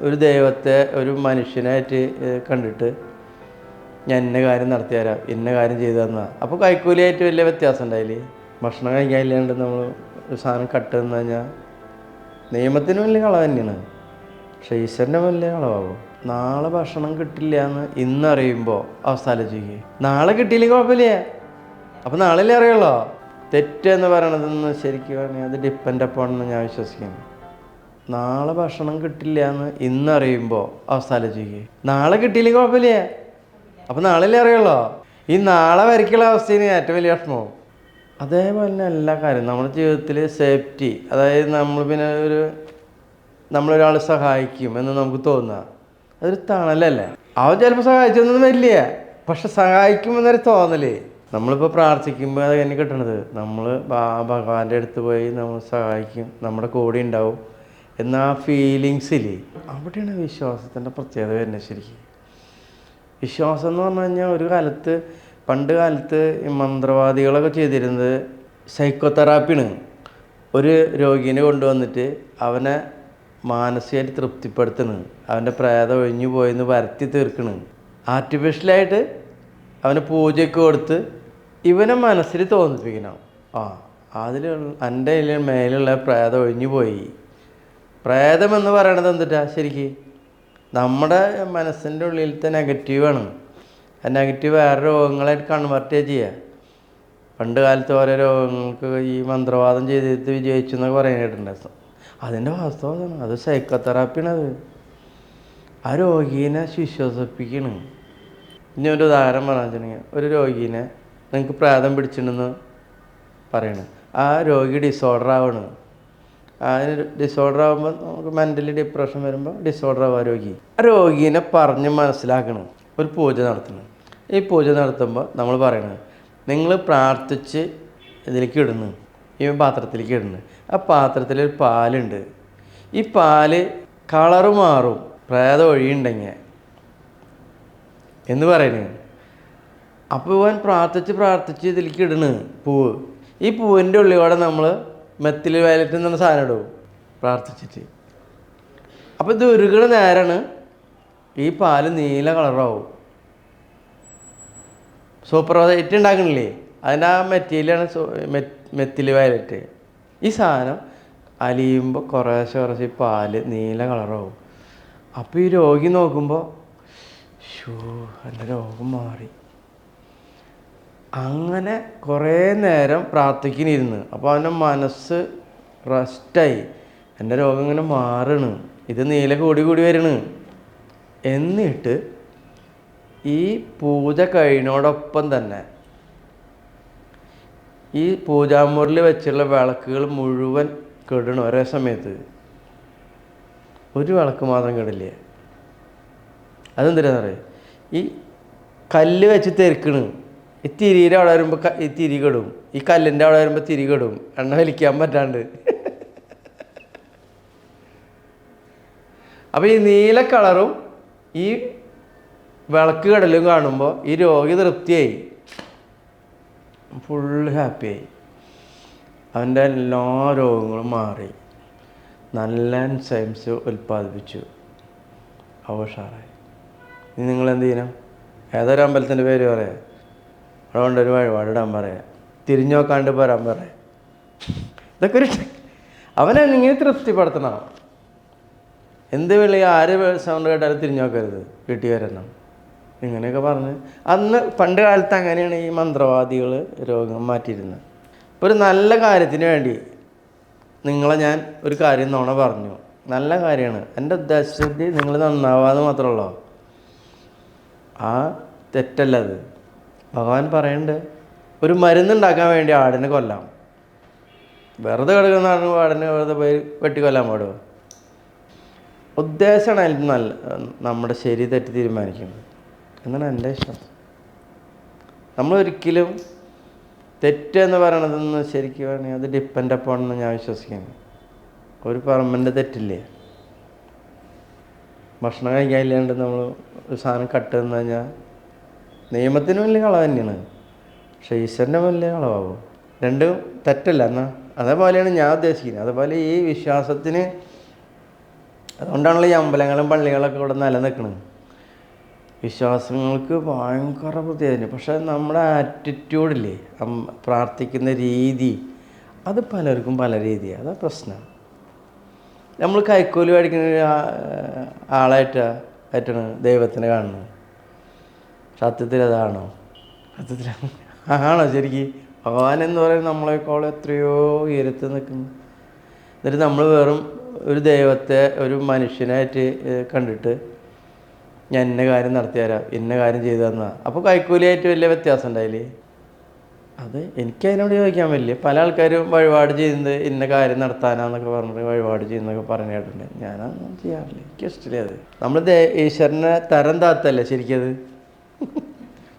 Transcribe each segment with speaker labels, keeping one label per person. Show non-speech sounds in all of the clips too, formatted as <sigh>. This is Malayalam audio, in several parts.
Speaker 1: ഒരു ദൈവത്തെ ഒരു മനുഷ്യനായിട്ട് കണ്ടിട്ട് ഞാൻ ഇന്ന കാര്യം നടത്തി തരാം ഇന്ന കാര്യം ചെയ്തു തന്നാ അപ്പോൾ കൈക്കൂലിയായിട്ട് വലിയ വ്യത്യാസം ഉണ്ടായില്ലേ? ഭക്ഷണം കഴിക്കാനില്ലാണ്ട് നമ്മൾ ഒരു സാധനം കട്ട് എന്ന് കഴിഞ്ഞാൽ നിയമത്തിന് വലിയ കളവ് തന്നെയാണ്. പക്ഷേ ഈശ്വരന്റെ വലിയ കളവാകും. നാളെ ഭക്ഷണം കിട്ടില്ല എന്ന് ഇന്നറിയുമ്പോൾ അവസ്ഥ ആലോചിക്കുക നാളെ കിട്ടിയില്ലെങ്കിൽ കുഴപ്പമില്ല. അപ്പോൾ നാളെ അറിയുള്ളോ. അറിയുള്ളൂ തെറ്റ് എന്ന് പറയണതെന്ന് ശരിക്കും പറഞ്ഞാൽ അത് ഡിപ്പെൻഡ് അപ്പോണെന്ന് ഞാൻ വിശ്വസിക്കുന്നു. നാളെ ഭക്ഷണം കിട്ടില്ല എന്ന് ഇന്നറിയുമ്പോൾ അവസ്ഥ ആലോചിക്കുക നാളെ കിട്ടിയില്ലെങ്കിൽ കുഴപ്പമില്ല. അപ്പം നാളെയല്ലേ അറിയുള്ളോ. ഈ നാളെ വരയ്ക്കുള്ള അവസ്ഥയാണ് ഏറ്റവും വലിയ വിഷമവും അതേപോലെ തന്നെ എല്ലാ കാര്യവും. നമ്മുടെ ജീവിതത്തിൽ സേഫ്റ്റി അതായത് നമ്മൾ പിന്നെ ഒരു നമ്മളൊരാൾ സഹായിക്കും എന്ന് നമുക്ക് തോന്നുക. അതൊരു തണലല്ലേ? അവൻ ചിലപ്പോൾ സഹായിച്ചൊന്നും വരില്ല. പക്ഷെ സഹായിക്കുമെന്നൊരു തോന്നലേ. നമ്മളിപ്പോൾ പ്രാർത്ഥിക്കുമ്പോൾ അത് തന്നെ കിട്ടണത്? നമ്മൾ ഭഗവാന്റെ അടുത്ത് പോയി നമ്മൾ സഹായിക്കും. നമ്മുടെ കൂടെ ഉണ്ടാവും. എന്ന ആ ഫീലിങ്സിൽ അവിടെയാണ് വിശ്വാസത്തിന്റെ പ്രത്യേകത വരുന്നത് ശരിക്കും. വിശ്വാസം എന്ന് പറഞ്ഞു കഴിഞ്ഞാൽ ഒരു കാലത്ത് പണ്ട് കാലത്ത് ഈ മന്ത്രവാദികളൊക്കെ ചെയ്തിരുന്നത് സൈക്കോതെറാപ്പിയാണ് ഒരു രോഗീനെ കൊണ്ടുവന്നിട്ട് അവനെ മാനസികമായിട്ട് തൃപ്തിപ്പെടുത്തണ്. അവന്റെ പ്രേതം ഒഴിഞ്ഞു പോയെന്ന് വരത്തി തീർക്കണ്. ആർട്ടിഫിഷ്യലായിട്ട് അവന് പൂജയ്ക്ക് കൊടുത്ത് ഇവനെ മനസ്സിൽ തോന്നിപ്പിക്കണം. ആ അതിൽ എന്റെ മേലുള്ള പ്രേതം ഒഴിഞ്ഞു പോയി. പ്രേതം എന്ന് പറയണത് എന്തിട്ടാ ശരിക്ക്? നമ്മുടെ മനസ്സിന്റെ ഉള്ളിലത്തെ നെഗറ്റീവാണ് ആ നെഗറ്റീവ് വേറെ രോഗങ്ങളായിട്ട് കൺവേർട്ട് ചെയ്യുക പണ്ട് കാലത്ത് ഓരോ രോഗങ്ങൾക്ക് ഈ മന്ത്രവാദം ചെയ്തിട്ട് വിജയിച്ചു എന്നൊക്കെ പറയാനായിട്ടുണ്ട് അതിന്റെ വാസ്തവം അത് സൈക്കോതെറാപ്പിയാണത് ആ രോഗീനെ വിശ്വസിപ്പിക്കണം. ഇനി ഒരു ഉദാഹരണം പറഞ്ഞു വെച്ചിട്ടുണ്ടെങ്കിൽ ഒരു രോഗീനെ നിങ്ങൾക്ക് പ്രേതം പിടിച്ചിട്ടുണ്ടെന്ന് പറയണം. ആ രോഗി ഡിസോർഡർ ആവണം. അതിന് ഡിസോർഡർ ആകുമ്പോൾ നമുക്ക് മെന്റലി ഡിപ്രഷൻ വരുമ്പോൾ ഡിസോർഡർ ആവുക രോഗി. രോഗീനെ പറഞ്ഞ് മനസ്സിലാക്കണം. ഒരു പൂജ നടത്തണം. ഈ പൂജ നടത്തുമ്പോൾ നമ്മൾ പറയണത് നിങ്ങൾ പ്രാർത്ഥിച്ച് ഇതിലേക്ക് ഇടുന്നു. ഈ പാത്രത്തിലേക്ക് ഇടുന്നു. ആ പാത്രത്തിൽ ഒരു പാലുണ്ട്. ഈ പാൽ കളറ് മാറും. പ്രേതം ഒഴിയുണ്ടെങ്കിൽ. എന്ന് പറയുന്നത് അപ്പോൾ ഇവൻ പ്രാർത്ഥിച്ച് പ്രാർത്ഥിച്ച് ഇതിലേക്ക് ഇടണ് പൂവ്. ഈ പൂവിന്റെ ഉള്ളിലൂടെ നമ്മൾ മെത്തിൽ വയലറ്റ് എന്ന് പറഞ്ഞ സാധനം ഇടും. പ്രാർത്ഥിച്ചിട്ട്. അപ്പോൾ ഇത് ഉരുകണ നേരാണ്. ഈ പാൽ നീല കളറാവും. സൂപ്പർ വൈറ്റ് ഉണ്ടാക്കണില്ലേ? അതിന്റെ ആ മെറ്റീരിയലാണ് മെത്തിൽ വയലറ്റ്. ഈ സാധനം അലിയുമ്പോൾ കുറേശ്ശെ കുറച്ച് ഈ പാൽ നീല കളറാവും. അപ്പോൾ ഈ രോഗി നോക്കുമ്പോൾ ഷോ എന്റെ രോഗം മാറി. അങ്ങനെ കുറേ നേരം പ്രാർത്ഥിക്കുന്നിരുന്ന് അപ്പോൾ അവന്റെ മനസ്സ് റെസ്റ്റായി. എന്റെ രോഗം ഇങ്ങനെ മാറണ്. ഇത് നീല കൂടി കൂടി വരണ്. എന്നിട്ട് ഈ പൂജ കഴിഞ്ഞോടൊപ്പം തന്നെ ഈ പൂജാമുറിൽ വെച്ചുള്ള വിളക്കുകൾ മുഴുവൻ കെടണം ഒരേ സമയത്ത്. ഒരു വിളക്ക് മാത്രം കെടില്ലേ? അതെന്തിനാണെന്നറിയാം ഈ കല്ല് വെച്ച് തെരുക്കണ് ഈ തിരിയുടെ അവിടെ വരുമ്പോൾ ഈ തിരി കെടും. ഈ കല്ലിന്റെ അവിടെ വരുമ്പോൾ തിരി കെടും. എണ്ണ വലിക്കാൻ പറ്റാണ്ട്. <laughs> അപ്പോൾ ഈ നീല കളറും ഈ വിളക്ക് കടലും കാണുമ്പോൾ ഈ രോഗി തൃപ്തിയായി. ഫുള്ള് ഹാപ്പിയായി അവന്റെ എല്ലാ രോഗങ്ങളും മാറി. നല്ല എൻസൈംസ് ഉൽപ്പാദിപ്പിച്ചു. അവഷാറായി ഇനി നിങ്ങൾ എന്ത് ചെയ്യണം? ഏതൊരു അമ്പലത്തിന്റെ പേര് പറയാം? അവിടെ ഒരുപാട് വടടാൻ പറയാം. തിരിഞ്ഞോക്കാണ്ട് പോരാൻ പറയാം. ഇതൊക്കെ ഒരു അവനെ ഇങ്ങനെ തൃപ്തിപ്പെടുത്തണം. എന്ത് വിളി? ആര് സൗണ്ട് കേട്ടാലും തിരിഞ്ഞോക്കരുത്. വരണം ഇങ്ങനെയൊക്കെ പറഞ്ഞ്. അന്ന് പണ്ട് കാലത്ത് അങ്ങനെയാണ് ഈ മന്ത്രവാദികൾ രോഗം മാറ്റിയിരുന്നത്. ഇപ്പോൾ ഒരു നല്ല കാര്യത്തിന് വേണ്ടി നിങ്ങളെ ഞാൻ ഒരു കാര്യം നോണ പറഞ്ഞു. നല്ല കാര്യമാണ്. എന്റെ ഉദ്ദേശത്തിൽ നിങ്ങൾ നന്നാവാന്ന് മാത്രമല്ലോ ആ തെറ്റല്ല അത്. ഭഗവാൻ പറയുന്നുണ്ട് ഒരു മരുന്നുണ്ടാക്കാൻ വേണ്ടി ആടിനെ കൊല്ലാം. വെറുതെ കിടക്കുന്ന ആടിനെ വെറുതെ പോയി വെട്ടിക്കൊല്ലാൻ പാടുമോ ഉദ്ദേശമാണ് അതിൽ നല്ല നമ്മുടെ ശരി തെറ്റ് തീരുമാനിക്കുന്നത് എന്നാണ് എന്റെ ഇഷ്ടം. നമ്മൾ ഒരിക്കലും തെറ്റെന്ന് പറയണതെന്ന് ശരിക്കും പറഞ്ഞാൽ അത് ഡിപ്പെൻഡ് അപ്പോണെന്ന് ഞാൻ വിശ്വസിക്കുന്നു. ഒരു പറമ്പിന്റെ തെറ്റില്ലേ? ഭക്ഷണം കഴിക്കാൻ കഴിക്കാനില്ലാണ്ട് നമ്മൾ ഒരു സാധനം കട്ട് എന്ന് കഴിഞ്ഞാൽ നിയമത്തിന് വലിയ കളവ് തന്നെയാണ്. പക്ഷേ ഈശ്വരന്റെ വലിയ കളവാകും. രണ്ടും തെറ്റല്ല. എന്നാൽ അതേപോലെയാണ് ഞാൻ ഉദ്ദേശിക്കുന്നത്. അതേപോലെ ഈ വിശ്വാസത്തിന് അതുകൊണ്ടാണല്ലോ ഈ അമ്പലങ്ങളും പള്ളികളൊക്കെ ഇവിടെ നിലനിൽക്കുന്നത് വിശ്വാസങ്ങൾക്ക് ഭയങ്കര പ്രത്യേകത പക്ഷേ നമ്മുടെ ആറ്റിറ്റ്യൂഡില്ലേ പ്രാർത്ഥിക്കുന്ന രീതി അത് പലർക്കും പല രീതിയാണ് അതാ പ്രശ്നം. നമ്മൾ കൈക്കൂലി മേടിക്കുന്ന ആളായിട്ടാണ് ആയിട്ടാണ് ദൈവത്തിനെ കാണുന്നത്. സത്യത്തിൽ അതാണോ? സത്യത്തിൽ ആണോ ശരിക്കും? ഭഗവാൻ എന്ന് പറയുന്നത് നമ്മളെക്കാൾ എത്രയോ ഉയരത്ത് നിൽക്കുന്നു. എന്നിട്ട് നമ്മൾ വെറും ഒരു ദൈവത്തെ ഒരു മനുഷ്യനായിട്ട് കണ്ടിട്ട് ഞാൻ ഇന്ന കാര്യം നടത്തി തരാം ഇന്ന കാര്യം ചെയ്തു തന്നാ അപ്പോൾ കൈക്കൂലിയായിട്ട് വലിയ വ്യത്യാസം ഉണ്ടായില്ലേ? അത് എനിക്കതിനോട് ചോദിക്കാൻ പറ്റില്ല. പല ആൾക്കാരും വഴിപാട് ചെയ്യുന്നത് ഇന്ന കാര്യം നടത്താനാന്നൊക്കെ പറഞ്ഞിട്ട് വഴിപാട് ചെയ്യുന്നൊക്കെ പറഞ്ഞു കേട്ടിട്ടുണ്ട്. ഞാനൊന്നും ചെയ്യാറില്ല. എനിക്ക് ഇഷ്ടമില്ല അത്. നമ്മൾ ഈശ്വരനെ തരം താത്തല്ലേ ശരിക്കത്?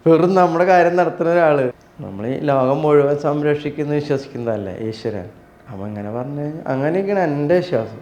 Speaker 1: വെറും നമ്മുടെ കാര്യം നടത്തുന്ന ഒരാൾ നമ്മൾ ഈ ലോകം മുഴുവൻ സംരക്ഷിക്കുന്ന വിശ്വസിക്കുന്നതല്ലേ ഈശ്വരൻ. അപ്പം അങ്ങനെ പറഞ്ഞ് അങ്ങനെയൊക്കെയാണ് എന്റെ വിശ്വാസം.